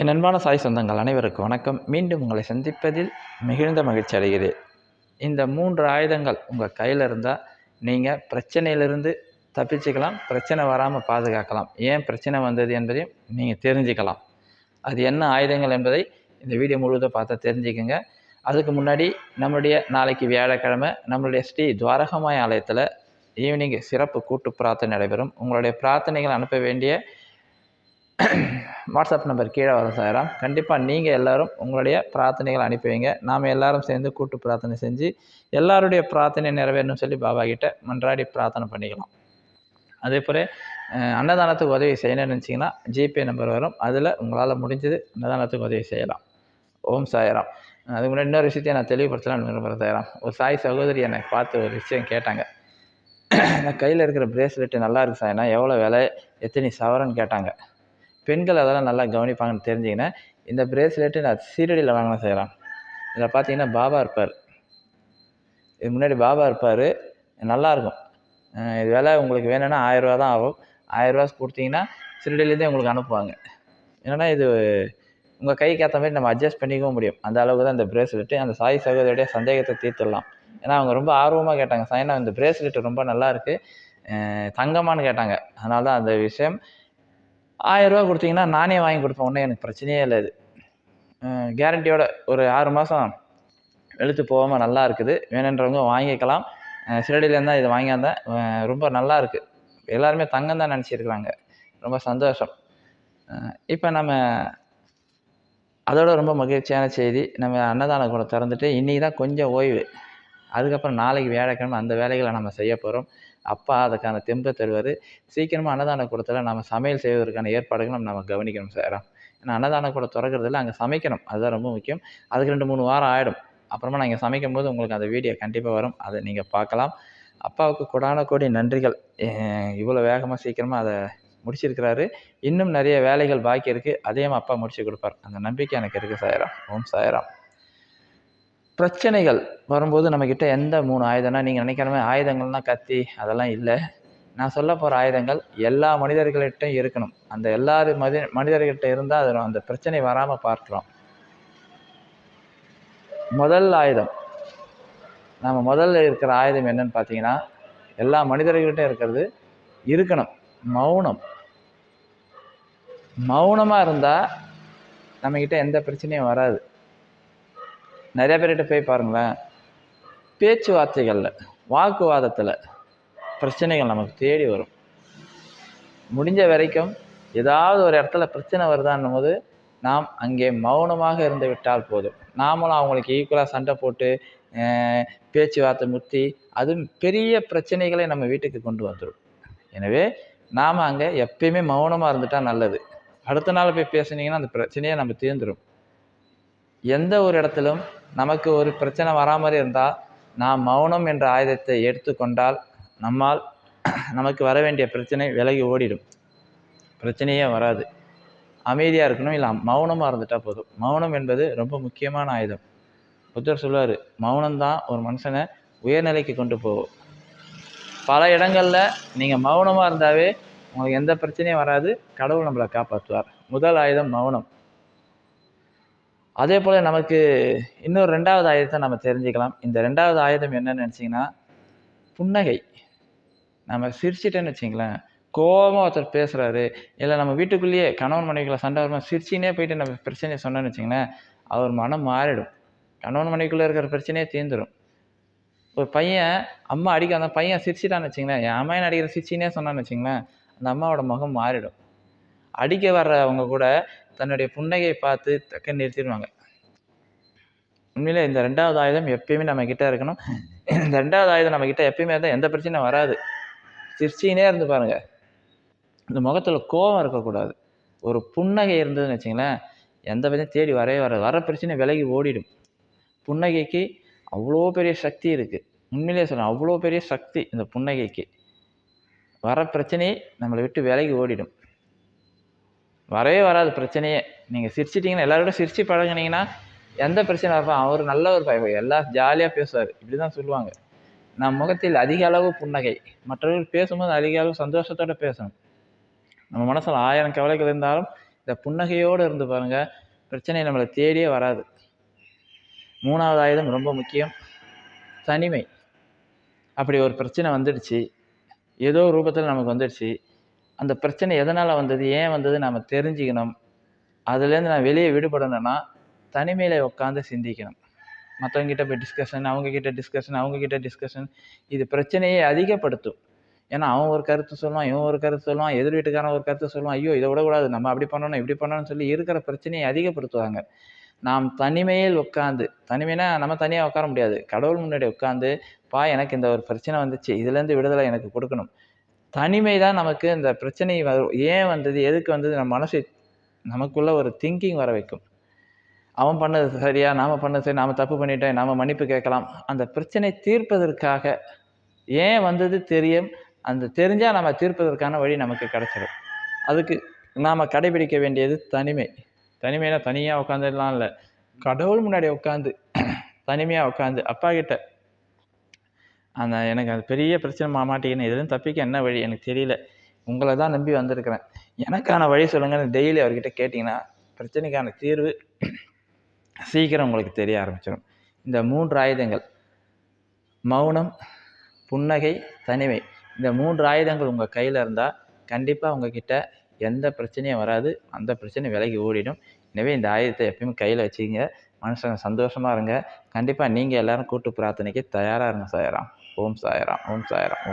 என் அன்பான சாய் சொந்தங்கள் அனைவருக்கும் வணக்கம். மீண்டும் உங்களை சந்திப்பதில் மிகுந்த மகிழ்ச்சி அடைகிறேன். இந்த மூன்று ஆயுதங்கள் உங்கள் கையில் இருந்தால் நீங்கள் பிரச்சனையிலிருந்து தப்பிச்சுக்கலாம் பிரச்சனை வராமல் பாதுகாக்கலாம். ஏன் பிரச்சனை வந்தது என்பதையும் நீங்கள் தெரிஞ்சுக்கலாம். அது என்ன ஆயுதங்கள் என்பதை இந்த வீடியோ முழுவதும் பார்த்தா தெரிஞ்சுக்கோங்க. அதுக்கு முன்னாடி நம்மளுடைய நாளைக்கு வியாழக்கிழமை நம்மளுடைய ஸ்ரீ துவாரகமாய ஆலயத்தில் ஈவினிங் சிறப்பு கூட்டு பிரார்த்தனை நடைபெறும். உங்களுடைய பிரார்த்தனைகள் அனுப்ப வேண்டிய வாட்ஸ்அப் நம்பர் கீழே வரும் சாயிராம் கண்டிப்பாக நீங்கள் எல்லோரும் உங்களுடைய பிரார்த்தனைகளை அனுப்பி வைங்க நாம் எல்லாரும் சேர்ந்து கூட்டு பிரார்த்தனை செஞ்சு எல்லாருடைய பிரார்த்தனை நிறைவேறணும்னு சொல்லி பாபா கிட்ட மன்றாடி பிரார்த்தனை பண்ணிக்கலாம். அதே போல் அன்னதானத்துக்கு உதவி செய்யணும்னு நினச்சிங்கன்னா ஜிபே நம்பர் வரும். அதில் உங்களால் முடிஞ்சது அன்னதானத்துக்கு உதவி செய்யலாம். ஓம் சாயராம். அதுக்கு முன்னாடி இன்னொரு விஷயத்தையும் நான் தெளிவுபடுத்தலாம்னு விரும்புகிறேன் சாயராம். ஒரு சாய் சகோதரி என்னை பார்த்து ஒரு விஷயம் கேட்டாங்க. நான் கையில் இருக்கிற பிரேஸ்லெட்டு நல்லா இருக்கு சார் ஏன்னா எவ்வளோ விலை எத்தனை சவரன்னு கேட்டாங்க. பெண்கள் அதெல்லாம் நல்லா கவனிப்பாங்கன்னு தெரிஞ்சிங்கன்னா இந்த பிரேஸ்லெட்டு நான் சீரடியில் வாங்கினேன் செய்யலாம் இதில் பார்த்தீங்கன்னா பாபா இருப்பார். இது முன்னாடி பாபா இருப்பார். நல்லாயிருக்கும் இது விலை உங்களுக்கு வேணும்னா ஆயிரரூவா தான் ஆகும். ஆயிரரூவா கொடுத்தீங்கன்னா சீரடியிலேருந்தே உங்களுக்கு அனுப்புவாங்க. என்னென்னா இது உங்கள் கைக்கு ஏற்ற மாதிரி நம்ம அட்ஜஸ்ட் பண்ணிக்கவும் முடியும். அந்த அளவுக்கு தான் இந்த பிரேஸ்லெட்டு அந்த சாய் சகோதரியுடைய சந்தேகத்தை தீர்த்துடலாம். ஏன்னா அவங்க ரொம்ப ஆர்வமாக கேட்டாங்க சாய்னா இந்த பிரேஸ்லெட் ரொம்ப நல்லா இருக்குது தங்கமான்னு கேட்டாங்க. அதனால தான் அந்த விஷயம் ஆயிரரூவா கொடுத்தீங்கன்னா நானே வாங்கி கொடுப்பேன். ஒன்றும் எனக்கு பிரச்சனையே இல்லை இது. கேரண்டியோட ஒரு ஆறு மாதம் வெளுத்து போகாமல் நல்லா இருக்குது. வேணுன்றவங்க வாங்கிக்கலாம். சிறடியிலேருந்து தான் இதை வாங்கியாந்தேன் ரொம்ப நல்லா இருக்குது எல்லாருமே தங்கம் தான் நினச்சிருக்கிறாங்க. ரொம்ப சந்தோஷம். இப்போ நம்ம அதோட ரொம்ப மகிழ்ச்சியான செய்தி நம்ம அன்னதான கூட திறந்துட்டு இன்றைக்கி தான் கொஞ்சம் ஓய்வு. அதுக்கப்புறம் நாளைக்கு வியாழக்கிழமை அந்த வேலைகளை நம்ம செய்ய போகிறோம் அப்பா அதுக்கான தெம்பை தருவார். சீக்கிரமாக அன்னதான கூடத்தில் நம்ம சமையல் செய்வதற்கான ஏற்பாடுகளும் நம்ம கவனிக்கணும் சார். ஏன்னா அன்னதான கூட திறக்கிறதுல அங்கே சமைக்கணும். அதுதான் ரொம்ப முக்கியம். அதுக்கு ரெண்டு மூணு வாரம் ஆகிடும் அப்புறமா நான் இங்கே சமைக்கும் போது உங்களுக்கு அந்த வீடியோ கண்டிப்பாக வரும். அதை நீங்கள் பார்க்கலாம். அப்பாவுக்கு கொடான கோடி நன்றிகள். இவ்வளோ வேகமாக சீக்கிரமாக அதை முடிச்சிருக்கிறாரு. இன்னும் நிறைய வேலைகள் பாக்கி இருக்குது அதையும் அப்பா முடிச்சு கொடுப்பார். அந்த நம்பிக்கை எனக்கு இருக்குது சாயராம் ஓம் சாயராம். பிரச்சனைகள் வரும்போது நம்மக்கிட்ட எந்த மூணு ஆயுதம்னா நீங்கள் நினைக்கிற மாதிரி ஆயுதங்கள்னால் கத்தி அதெல்லாம் இல்லை. நான் சொல்ல போகிற ஆயுதங்கள் எல்லா மனிதர்கள்கிட்டையும் இருக்கணும். அந்த எல்லா மதி மனிதர்கிட்ட இருந்தால் அது அந்த பிரச்சனை வராமல் பார்க்குறோம். முதல் ஆயுதம். நம்ம முதல்ல இருக்கிற ஆயுதம் என்னன்னு பார்த்தீங்கன்னா எல்லா மனிதர்கள்கிட்டையும் இருக்கிறது இருக்கணும். மௌனம். மௌனமாக இருந்தால் நம்மக்கிட்ட எந்த பிரச்சனையும் வராது. நிறைய பேர்கிட்ட போய் பாருங்களேன். பேச்சுவார்த்தைகளில் வாக்குவாதத்தில் பிரச்சனைகள் நமக்கு தேடி வரும். முடிஞ்ச வரைக்கும் ஏதாவது ஒரு இடத்துல பிரச்சனை வருதான்னும் போது நாம் அங்கே மௌனமாக இருந்து விட்டால் போதும். நாமளும் அவங்களுக்கு ஈக்குவலாக சண்டை போட்டு பேச்சுவார்த்தை முத்தி அதுவும் பெரிய பிரச்சனைகளை நம்ம வீட்டுக்கு கொண்டு வந்துடும் எனவே நாம் அங்கே எப்பயுமே மௌனமாக இருந்துட்டால் நல்லது. அடுத்த நாள் போய் பேசுனீங்கன்னா அந்த பிரச்சனையை நம்ம தீர்ந்துடும் எந்த ஒரு இடத்திலும் நமக்கு ஒரு பிரச்சனை வரா மாதிரி இருந்தால் நாம் மௌனம் என்ற ஆயுதத்தை எடுத்துக்கொண்டால் நம்மால் நமக்கு வர வேண்டிய பிரச்சனை விலகி ஓடிடும். பிரச்சனையே வராது. அமைதியாக இருக்கணும். இல்லை மௌனமாக இருந்துட்டால் போதும். மௌனம் என்பது ரொம்ப முக்கியமான ஆயுதம். புத்தர் சொல்லுவார் மௌனம்தான் ஒரு மனுஷனை உயர்நிலைக்கு கொண்டு போகும். பல இடங்களில் நீங்கள் மௌனமாக இருந்தாவே உங்களுக்கு எந்த பிரச்சனையும் வராது. கடவுள் நம்மளை காப்பாற்றுவார் முதல் ஆயுதம் மௌனம். அதே போல் நமக்கு இன்னொரு ரெண்டாவது ஆயுதத்தை நம்ம தெரிஞ்சுக்கலாம். இந்த ரெண்டாவது ஆயுதம் என்னன்னு நினச்சிங்கன்னா புன்னகை. நம்ம சிரிச்சிட்டேன்னு வச்சிங்களேன் கோபமாக ஒருத்தர் பேசுகிறாரு இல்லை நம்ம வீட்டுக்குள்ளேயே கணவன் மனைவிக்குள்ள சண்டை வருமா சிரிச்சினே போயிட்டு நம்ம பிரச்சனையை சொன்னோன்னு வச்சிங்களேன் அவர் மனம் மாறிடும். கணவன் மனைவிக்குள்ளே இருக்கிற பிரச்சனையே தீர்ந்துடும் ஒரு பையன் அம்மா அடிக்க அந்த பையன் சிரிச்சிட்டான்னு வச்சிங்களேன் என் அம்மா என்ன அடிக்கிற சிரிச்சினே சொன்னான்னு வச்சிங்களேன் அந்த அம்மாவோட முகம் மாறிடும். அடிக்க வர்றவங்க கூட தன்னுடைய புன்னகையை பார்த்து தக்க நிறுத்திடுவாங்க. உண்மையிலே இந்த ரெண்டாவது ஆயுதம் எப்பயுமே நம்ம கிட்டே இருக்கணும். இந்த ரெண்டாவது ஆயுதம் நம்ம கிட்டே எப்பயுமே இருந்தால் எந்த பிரச்சனையும் வராது. சிரிச்சினே இருந்து பாருங்கள் இந்த முகத்தில் கோபம் இருக்கக்கூடாது. ஒரு புன்னகை இருந்ததுன்னு வச்சிங்களேன் எந்த பிரச்சனையும் தேடி வரவே வராது. வர பிரச்சனை விலகி ஓடிடும். புன்னகைக்கு அவ்வளோ பெரிய சக்தி இருக்குது உண்மையிலேயே சொல்லணும் அவ்வளோ பெரிய சக்தி இந்த புன்னகைக்கு. வர பிரச்சனையை நம்மளை விட்டு விலகி ஓடிடும். வரவே வராது பிரச்சனையே. நீங்கள் சிரிச்சிட்டிங்கன்னா எல்லாரோட சிரித்து பழகினீங்கன்னா எந்த பிரச்சனை வரப்போ அவர் நல்ல ஒரு பையன். எல்லாம் ஜாலியாக பேசுவார். இப்படி தான் சொல்லுவாங்க. நம் முகத்தில் அதிக அளவு புன்னகை. மற்றவர்கள் பேசும்போது அதிக அளவு சந்தோஷத்தோடு பேசணும். நம்ம மனசில் ஆயிரம் கவலைகள் இருந்தாலும் இந்த புன்னகையோடு இருந்து பாருங்கள் பிரச்சனை நம்மளை தேடியே வராது. மூணாவது ஆயுதம் ரொம்ப முக்கியம். தனிமை. அப்படி ஒரு பிரச்சனை வந்துடுச்சு. ஏதோ ரூபத்தில் நமக்கு வந்துடுச்சு. அந்த பிரச்சனை எதனால் வந்தது ஏன் வந்தது நம்ம தெரிஞ்சுக்கணும். அதுலேருந்து நான் வெளியே விடுபடணும்னா தனிமையில் உட்காந்து சிந்திக்கணும். மற்றவங்ககிட்ட போய் டிஸ்கஷன் அவங்கக்கிட்ட டிஸ்கஷன் அவங்கக்கிட்ட டிஸ்கஷன் இது பிரச்சனையை அதிகப்படுத்தும். ஏன்னா அவன் ஒரு கருத்து சொல்லுவான் இவன் ஒரு கருத்து சொல்லுவான் எதிர் வீட்டுக்காரன் ஒரு கருத்து சொல்லுவான் ஐயோ இதை விடக்கூடாது நம்ம அப்படி பண்ணணும் இப்படி பண்ணணும்னு சொல்லி இருக்கிற பிரச்சனையை அதிகப்படுத்துவாங்க. நாம் தனிமையில் உட்காந்து தனிமைனா நம்ம தனியாக உட்கார முடியாது. கடவுள் முன்னாடி உட்காந்து பா எனக்கு இந்த ஒரு பிரச்சனை வந்துச்சு இதுலேருந்து விடுதலை எனக்கு கொடுக்கணும். தனிமை தான் நமக்கு இந்த பிரச்சனை வரும் ஏன் வந்தது எதுக்கு வந்தது நம்ம மனசு நமக்குள்ள ஒரு திங்கிங் வர வைக்கும். அவன் பண்ணது சரியா நாம் பண்ணது சரி நாம் தப்பு பண்ணிட்டோம் நாம் மன்னிப்பு கேட்கலாம். அந்த பிரச்சனை தீர்ப்பதற்காக ஏன் வந்தது தெரியும் அந்த தெரிஞ்சால் நம்ம தீர்ப்பதற்கான வழி நமக்கு கிடச்சிடும். அதுக்கு நாம் கடைபிடிக்க வேண்டியது தனிமை. தனிமையில் தனியாக உட்காந்துடலாம் இல்லை கடவுள் முன்னாடி உட்காந்து தனிமையாக உட்காந்து அப்பா கிட்ட அந்த எனக்கு அது பெரிய பிரச்சனை மா மாட்டிக்கின்னு இதுலேருந்து தப்பிக்க என்ன வழி எனக்கு தெரியல. உங்களை தான் நம்பி வந்திருக்கிறேன். எனக்கான வழி சொல்லுங்கன்னு டெய்லி அவர்கிட்ட கேட்டிங்கன்னா பிரச்சனைக்கான தீர்வு சீக்கிரம் உங்களுக்கு தெரிய ஆரம்பிச்சிடும் இந்த மூன்று ஆயுதங்கள் மௌனம் புன்னகை தனிமை இந்த மூன்று ஆயுதங்கள் உங்கள் கையில் இருந்தால் கண்டிப்பாக உங்ககிட்ட எந்த பிரச்சனையும் வராது. அந்த பிரச்சனை விலகி ஓடிடும். எனவே இந்த ஆயுதத்தை எப்பயுமே கையில் வச்சுக்கிங்க. மனுஷங்க சந்தோஷமாக இருங்க. கண்டிப்பாக நீங்கள் எல்லோரும் கூட்டு பிரார்த்தனைக்கு தயாராக இருங்க சாயராம். ஓம் சாயராம் ஓம் சாயராம் ஓம்